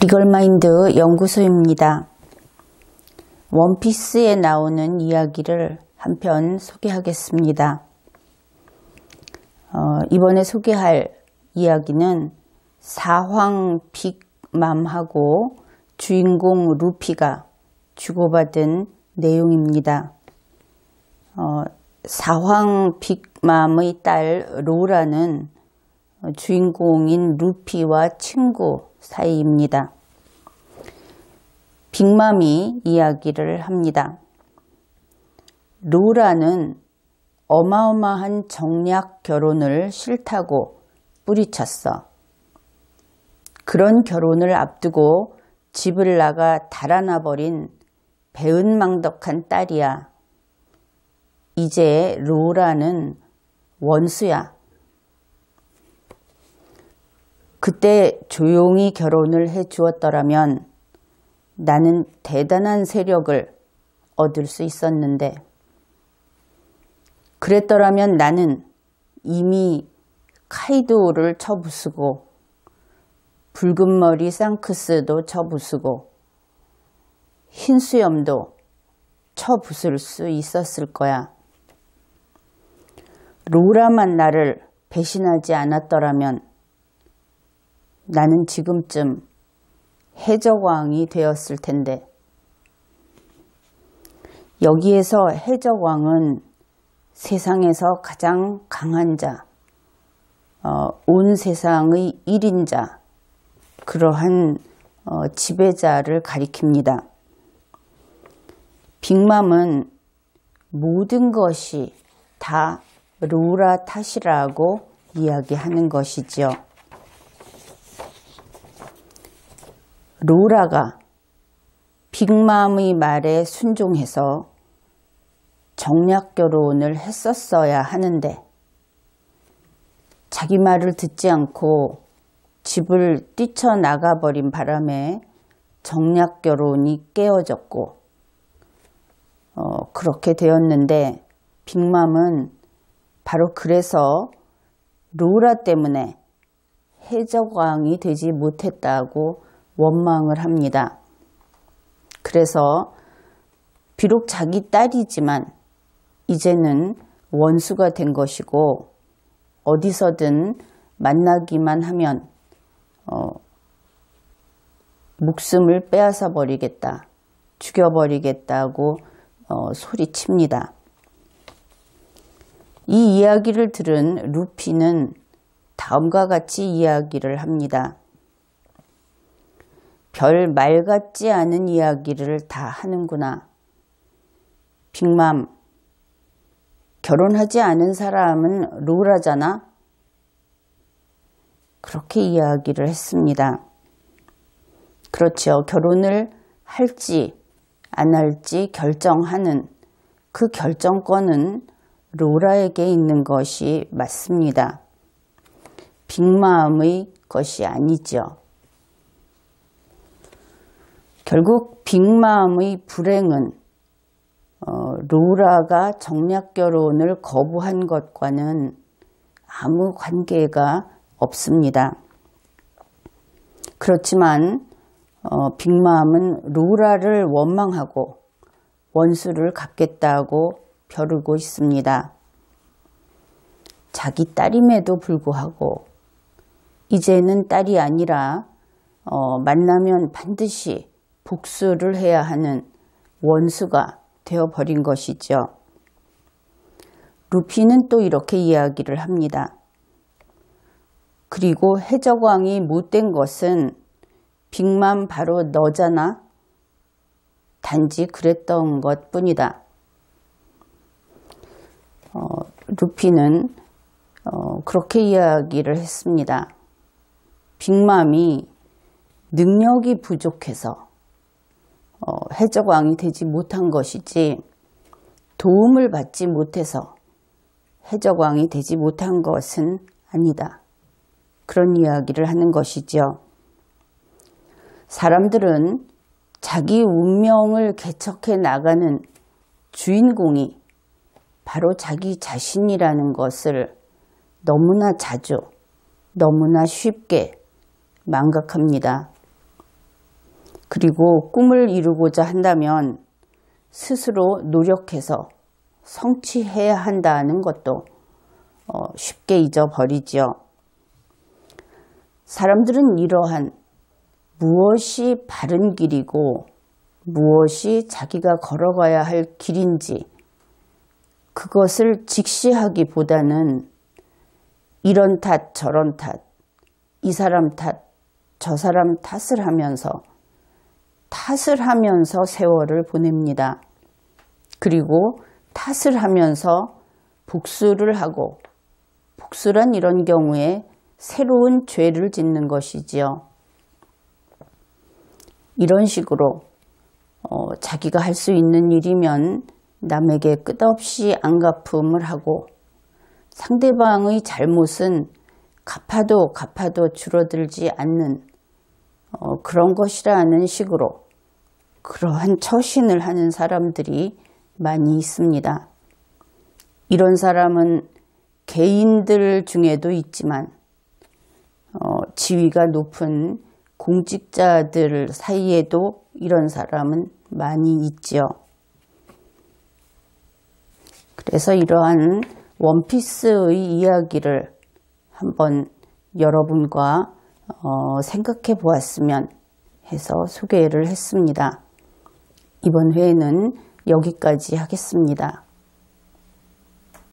리걸마인드 연구소입니다. 원피스에 나오는 이야기를 한 편 소개하겠습니다. 어, 이번에 소개할 이야기는 사황 빅맘하고 주인공 루피가 주고받은 내용입니다. 어, 사황 빅맘의 딸 로라는 주인공인 루피와 친구 사이입니다. 빅맘이 이야기를 합니다. 로라는 어마어마한 정략 결혼을 싫다고 뿌리쳤어. 그런 결혼을 앞두고 집을 나가 달아나 버린 배은망덕한 딸이야. 이제 로라는 원수야. 그때 조용히 결혼을 해 주었더라면 나는 대단한 세력을 얻을 수 있었는데, 그랬더라면 나는 이미 카이도를 쳐부수고, 붉은 머리 상크스도 쳐부수고, 흰 수염도 쳐부술 수 있었을 거야. 로라만 나를 배신하지 않았더라면 나는 지금쯤 해적왕이 되었을 텐데 여기에서 해적왕은 세상에서 가장 강한 자, 어, 온 세상의 1인자, 그러한 어, 지배자를 가리킵니다. 빅맘은 모든 것이 다 로라 탓이라고 이야기하는 것이지요. 로라가 빅맘의 말에 순종해서 정략 결혼을 했었어야 하는데 자기 말을 듣지 않고 집을 뛰쳐나가 버린 바람에 정략 결혼이 깨어졌고 어, 그렇게 되었는데 빅맘은 바로 그래서 로라 때문에 해적왕이 되지 못했다고 원망을 합니다. 그래서 비록 자기 딸이지만 이제는 원수가 된 것이고 어디서든 만나기만 하면 어, 목숨을 빼앗아 버리겠다, 죽여버리겠다고 어, 소리칩니다. 이 이야기를 들은 루피는 다음과 같이 이야기를 합니다. 별 말 같지 않은 이야기를 다 하는구나. 빅맘, 결혼하지 않은 사람은 로라잖아? 그렇게 이야기를 했습니다. 그렇죠. 결혼을 할지 안 할지 결정하는 그 결정권은 로라에게 있는 것이 맞습니다. 빅마음의 것이 아니죠. 결국 빅마음의 불행은 어, 로라가 정략 결혼을 거부한 것과는 아무 관계가 없습니다. 그렇지만 어, 빅마음은 로라를 원망하고 원수를 갚겠다고 벼르고 있습니다. 자기 딸임에도 불구하고 이제는 딸이 아니라 어, 만나면 반드시 복수를 해야 하는 원수가 되어버린 것이죠. 루피는 또 이렇게 이야기를 합니다. 그리고 해적왕이 못된 것은 빅맘 바로 너잖아. 단지 그랬던 것 뿐이다. 어, 루피는 어, 그렇게 이야기를 했습니다. 빅맘이 능력이 부족해서 어, 해적 왕이 되지 못한 것이지 도움을 받지 못해서 해적 왕이 되지 못한 것은 아니다. 그런 이야기를 하는 것이죠. 사람들은 자기 운명을 개척해 나가는 주인공이 바로 자기 자신이라는 것을 너무나 자주, 너무나 쉽게 망각합니다. 그리고 꿈을 이루고자 한다면 스스로 노력해서 성취해야 한다는 것도 어, 쉽게 잊어버리지요. 사람들은 이러한 무엇이 바른 길이고 무엇이 자기가 걸어가야 할 길인지 그것을 직시하기보다는 이런 탓 저런 탓, 이 사람 탓, 저 사람 탓을 하면서 탓을 하면서 세월을 보냅니다. 그리고 탓을 하면서 복수를 하고 복수란 이런 경우에 새로운 죄를 짓는 것이지요. 이런 식으로 어, 자기가 할 수 있는 일이면 남에게 끝없이 안갚음을 하고 상대방의 잘못은 갚아도 갚아도 줄어들지 않는 어, 그런 것이라는 식으로 그러한 처신을 하는 사람들이 많이 있습니다. 이런 사람은 개인들 중에도 있지만 어, 지위가 높은 공직자들 사이에도 이런 사람은 많이 있지요. 그래서 이러한 원피스의 이야기를 한번 여러분과 어, 생각해 보았으면 해서 소개를 했습니다. 이번 회에는 여기까지 하겠습니다.